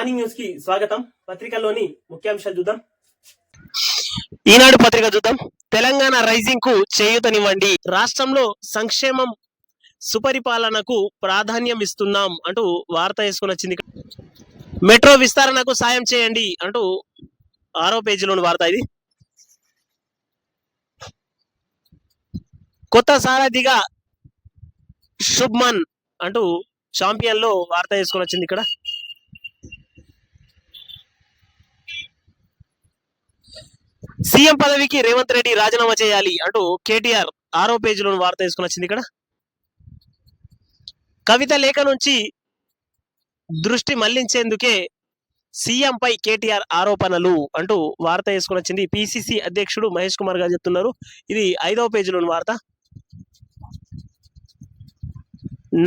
Morning న్యూస్కి స్వాగతం. పత్రికల్లోని ముఖ్యాంశాలు చూద్దాం. ఈనాడు పత్రిక చూద్దాం. తెలంగాణ రైజింగ్కు చేయూతనివ్వండి. రాష్ట్రంలో సంక్షేమం సుపరిపాలనకు ప్రాధాన్యం ఇస్తున్నాం అంటూ వార్త వేసుకుని వచ్చింది మెట్రో విస్తరణకు సాయం చేయండి అంటూ ఆరో పేజీలోని వార్త ఇది. కొత్త సారథిగా శుభ్మన్ అంటూ ఛాంపియన్లో వార్త వేసుకొని వచ్చింది ఇక్కడ. సీఎం పదవికి రేవంత్ రెడ్డి రాజీనామా చేయాలి అంటూ కేటీఆర్ ఆరో పేజీలో వార్త వేసుకొని వచ్చింది ఇక్కడ. కవిత లేఖ నుంచి దృష్టి మళ్ళించేందుకే సీఎంపై కేటీఆర్ ఆరోపణలు అంటూ వార్త వేసుకుని వచ్చింది. పిసిసి అధ్యక్షుడు మహేష్ కుమార్ గారు చెప్తున్నారు. ఇది ఐదవ పేజీలోని వార్త.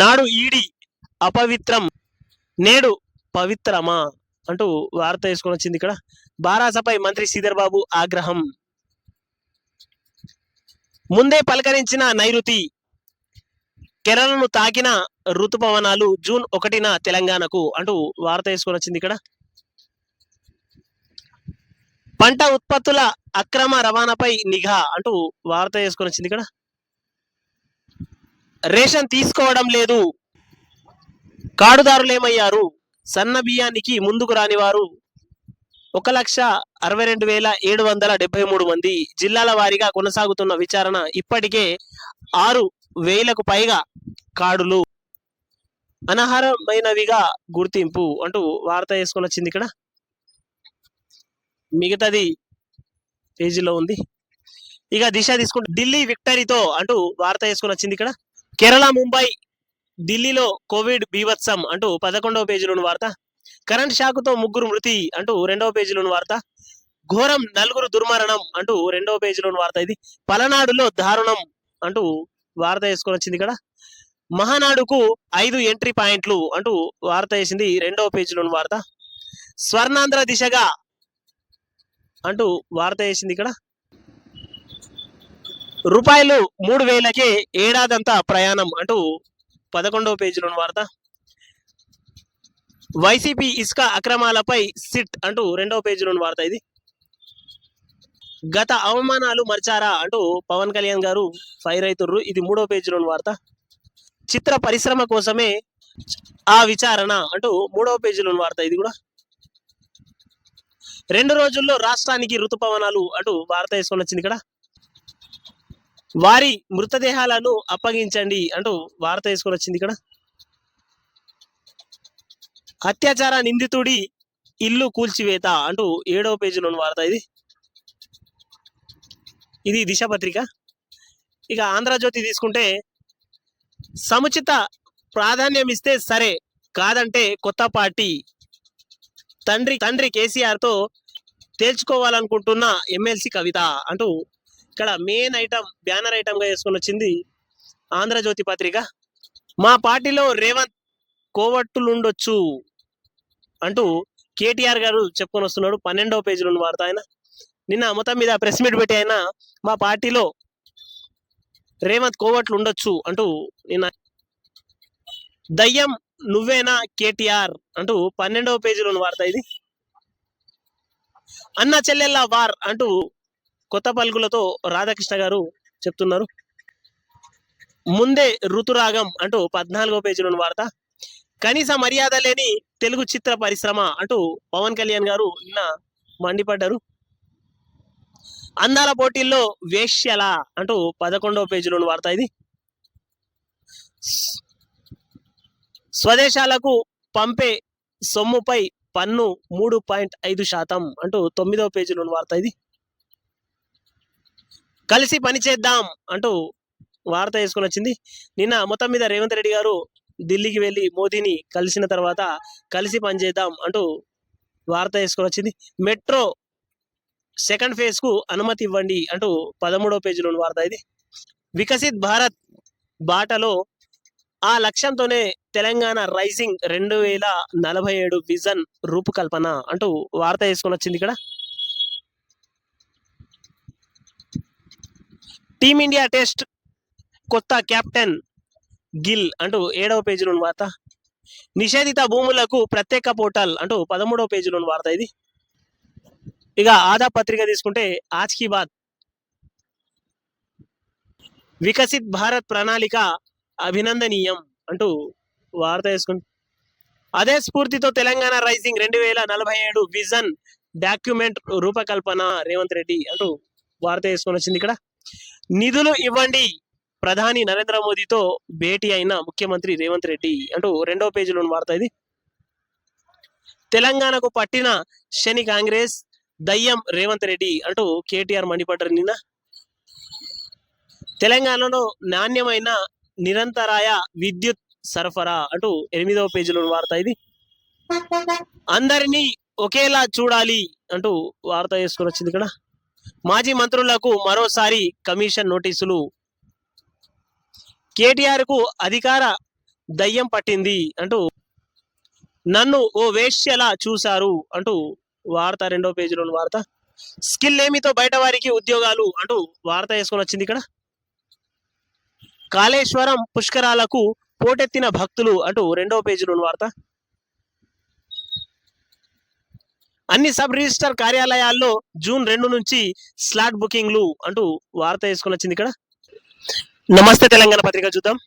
నాడు ఈడి అపవిత్రం నేడు పవిత్రమా అంటూ వార్త వేసుకొని వచ్చింది ఇక్కడ. బారాసపై మంత్రి శ్రీధర్ బాబు ఆగ్రహం. ముందే పలకరించిన నైరుతి కేరళను తాకిన ఋతుపవనాలు జూన్ ఒకటిన తెలంగాణకు అంటూ వార్త వేసుకొని వచ్చింది ఇక్కడ. పంట ఉత్పత్తుల అక్రమ రవాణాపై నిఘా అంటూ వార్త వేసుకొని వచ్చింది ఇక్కడ. రేషన్ తీసుకోవడం లేదు. కాడుదారులేమయ్యారు. సన్న బియ్యానికి ముందుకు రాని వారు ఒక లక్ష అరవై రెండు వేల ఏడు వందల డెబ్బై మూడు మంది జిల్లాల వారీగా కొనసాగుతున్న విచారణ ఇప్పటికే ఆరు వేలకు పైగా కార్డులు అనర్హమైనవిగా గుర్తింపు అంటూ వార్త వేసుకొని వచ్చింది ఇక్కడ. మిగతాది పేజీలో ఉంది. ఇక దిశ తీసుకుంటే ఢిల్లీ విక్టరీతో అంటూ వార్త వేసుకొని వచ్చింది ఇక్కడ. కేరళ ముంబై ఢిల్లీలో కోవిడ్ బీభత్సం అంటూ పదకొండవ పేజీలోని వార్త. కరెంట్ షాకుతో ముగ్గురు మృతి అంటూ రెండవ పేజీలోని వార్త. ఘోరం నలుగురు దుర్మరణం అంటూ రెండవ పేజీలోని వార్త ఇది. పలనాడులో దారుణం అంటూ వార్త వేసుకొని వచ్చింది ఇక్కడ. మహానాడుకు ఐదు ఎంట్రీ పాయింట్లు అంటూ వార్త వేసింది రెండవ పేజీలోని వార్త. స్వర్ణాంధ్ర దిశగా అంటూ వార్త వేసింది ఇక్కడ. రూపాయలు మూడు వేలకే ఏడాదంతా ప్రయాణం అంటూ పదకొండవ పేజీలోని వార్త. వైసీపీ ఇసుక అక్రమాలపై సిట్ అంటూ రెండవ పేజీలోని వార్త ఇది. గత అవమానాలు మర్చారా అంటూ పవన్ కళ్యాణ్ గారు ఫైర్ అవుతుర్రు. ఇది మూడవ పేజీలోని వార్త. చిత్ర పరిశ్రమ కోసమే ఆ విచారణ అంటూ మూడవ పేజీలోని వార్త ఇది కూడా. రెండు రోజుల్లో రాష్ట్రానికి ఋతుపవనాలు అంటూ వార్త వేసుకొని వచ్చింది ఇక్కడ. వారి మృతదేహాలను అప్పగించండి అంటూ వార్త వేసుకొని వచ్చింది ఇక్కడ. అత్యాచార నిందితుడి ఇల్లు కూల్చివేత అంటూ ఏడవ పేజీలోని వార్త ఇది. ఇది దిశ పత్రిక ఇక ఆంధ్రజ్యోతి తీసుకుంటే సముచిత ప్రాధాన్యం ఇస్తే సరే కాదంటే కొత్త పార్టీ తండ్రి తండ్రి కేసీఆర్తో తేల్చుకోవాలనుకుంటున్న ఎమ్మెల్సీ కవిత అంటూ ఇక్కడ మెయిన్ ఐటమ్ బ్యానర్ ఐటమ్గా వేసుకొని వచ్చింది ఆంధ్రజ్యోతి పత్రిక. మా పార్టీలో రేవంత్ కోవట్టులుండొచ్చు. అంటూ కేటీఆర్ గారు చెప్పుకొని వస్తున్నాడు. పన్నెండవ పేజీలో ఉన్న వార్త ఆయన. నిన్న మొత్తం మీద ప్రెస్ మీట్ పెట్టి ఆయన మా పార్టీలో రేవంత్ కోవట్లు ఉండొచ్చు అంటూ నిన్న దయ్యం నువ్వేనా కేటీఆర్ అంటూ పన్నెండవ పేజీలో ఉన్న వార్త ఇది. అన్న చెల్లెళ్ళ వార్ అంటూ కొత్త పలుకులతో రాధాకృష్ణ గారు చెప్తున్నారు. ముందే ఋతురాగం అంటూ పద్నాలుగో పేజీలో ఉన్న వార్త. కనీస మర్యాద లేని తెలుగు చిత్ర పరిశ్రమ అంటూ పవన్ కళ్యాణ్ గారు నిన్న మండిపడ్డారు. అందాల పోటీల్లో వేష్యల అంటూ పదకొండవ పేజీలో వార్త ఇది. స్వదేశాలకు పంపే సొమ్ముపై పన్ను మూడు పాయింట్ ఐదు శాతం అంటూ తొమ్మిదవ పేజీలో వార్త ఇది. కలిసి పనిచేద్దాం అంటూ వార్త వేసుకుని వచ్చింది. నిన్న మొత్తం మీద రేవంత్ రెడ్డి గారు ఢిల్లీకి వెళ్ళి మోదీని కలిసిన తర్వాత కలిసి పనిచేద్దాం అంటూ వార్త వేసుకొని వచ్చింది. మెట్రో సెకండ్ ఫేజ్కు అనుమతి ఇవ్వండి అంటూ పదమూడవ పేజీలో వార్త ఇది. వికసిత్ భారత్ బాటలో ఆ లక్ష్యంతోనే తెలంగాణ రైజింగ్ రెండు వేల నలభై ఏడు విజన్ రూపకల్పన అంటూ వార్త వేసుకొని వచ్చింది ఇక్కడ. టీమిండియా టెస్ట్ కొత్త కెప్టెన్ గిల్ అంటూ ఏడవ పేజీలోని వార్త. నిషేధిత భూములకు ప్రత్యేక పోర్టల్ అంటూ పదమూడవ పేజీలోని వార్త ఇది. ఇక ఆదా పత్రిక తీసుకుంటే ఆజ్ కీ బాత్. వికసిత్ భారత్ ప్రణాళిక అభినందనీయం అంటూ వార్త వేసుకుంటే అదే స్ఫూర్తితో తెలంగాణ రైజింగ్ రెండు వేల నలభై ఏడు విజన్ డాక్యుమెంట్ రూపకల్పన రేవంత్ రెడ్డి అంటూ వార్త వేసుకొని వచ్చింది ఇక్కడ. నిధులు ఇవ్వండి ప్రధాని నరేంద్ర మోదీతో భేటీ అయిన ముఖ్యమంత్రి రేవంత్ రెడ్డి. అంటూ రెండవ పేజీలో వార్త ఇది. తెలంగాణకు పట్టిన శని కాంగ్రెస్ దయ్యం రేవంత్ రెడ్డి అంటూ కేటీఆర్ మండిపడ్డారు నిన్న. తెలంగాణలో నాణ్యమైన నిరంతరాయ విద్యుత్ సరఫరా అంటూ ఎనిమిదవ పేజీలో వార్త ఇది. అందరినీ ఒకేలా చూడాలి అంటూ వార్త వేసుకొని వచ్చింది ఇక్కడ. మాజీ మంత్రులకు మరోసారి కమిషన్ నోటీసులు కేటీఆర్కు అధికార దయ్యం పట్టింది అంటూ నన్ను ఓ వేశ్యలా చూశారు అంటూ వార్త రెండో పేజీలో వార్త. స్కిల్ ఏమితో బయట వారికి ఉద్యోగాలు అంటూ వార్త వేసుకొని వచ్చింది ఇక్కడ. కాళేశ్వరం పుష్కరాలకు పోటెత్తిన భక్తులు అంటూ రెండవ పేజీలో వార్త. అన్ని సబ్ రిజిస్టర్ కార్యాలయాల్లో జూన్ రెండు నుంచి స్లాట్ బుకింగ్లు అంటూ వార్త వేసుకొని వచ్చింది ఇక్కడ. నమస్తే తెలంగాణ పత్రిక చూద్దాం.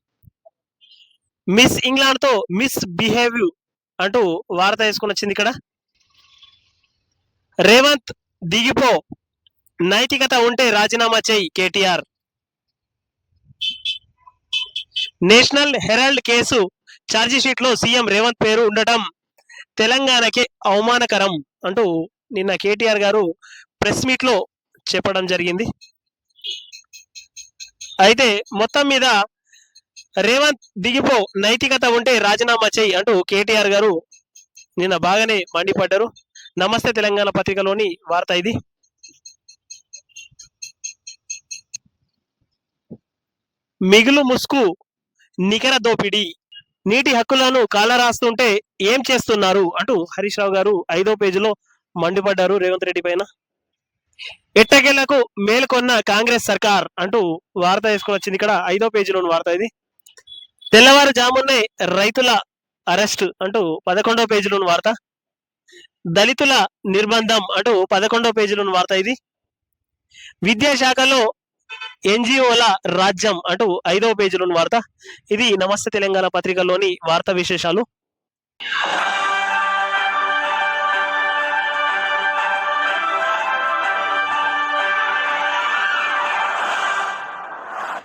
మిస్ ఇంగ్లాండ్తో మిస్ బిహేవ్ అంటూ వార్త వేసుకుని వచ్చింది ఇక్కడ. రేవంత్ దిగిపో. నైతికత ఉంటే రాజీనామా చేయి కేటీఆర్. నేషనల్ హెరాల్డ్ కేసు ఛార్జిషీట్లో సీఎం రేవంత్ పేరు ఉండటం తెలంగాణకి అవమానకరం అంటూ నిన్న కేటీఆర్ గారు ప్రెస్ మీట్లో చెప్పడం జరిగింది. అయితే మొత్తం మీద రేవంత్ దిగిపో నైతికత ఉంటే రాజీనామా చేయి అంటూ కేటీఆర్ గారు నిన్న బాగానే మండిపడ్డారు. నమస్తే తెలంగాణ పత్రికలోని వార్త ఇది. మిగులు ముసుకు నికర దోపిడీ నీటి హక్కులను కాలరాస్తుంటే ఏం చేస్తున్నారు అంటూ హరీష్ రావు గారు ఐదో పేజీలో మండిపడ్డారు రేవంత్ రెడ్డి పైన. ఎట్టకేలకు మేల్కొన్న కాంగ్రెస్ సర్కార్ అంటూ వార్త వేసుకుని వచ్చింది. ఇక్కడ ఐదో పేజీలోని వార్త ఇది. తెల్లవారుజామునే రైతుల అరెస్ట్ అంటూ పదకొండో పేజీలోని వార్త. దళితుల నిర్బంధం అంటూ పదకొండో పేజీలోని వార్త ఇది. విద్యాశాఖలో ఎన్జిఓల రాజ్యం అంటూ ఐదవ పేజీలోని వార్త. ఇది నమస్తే తెలంగాణ పత్రికలోని వార్తా విశేషాలు.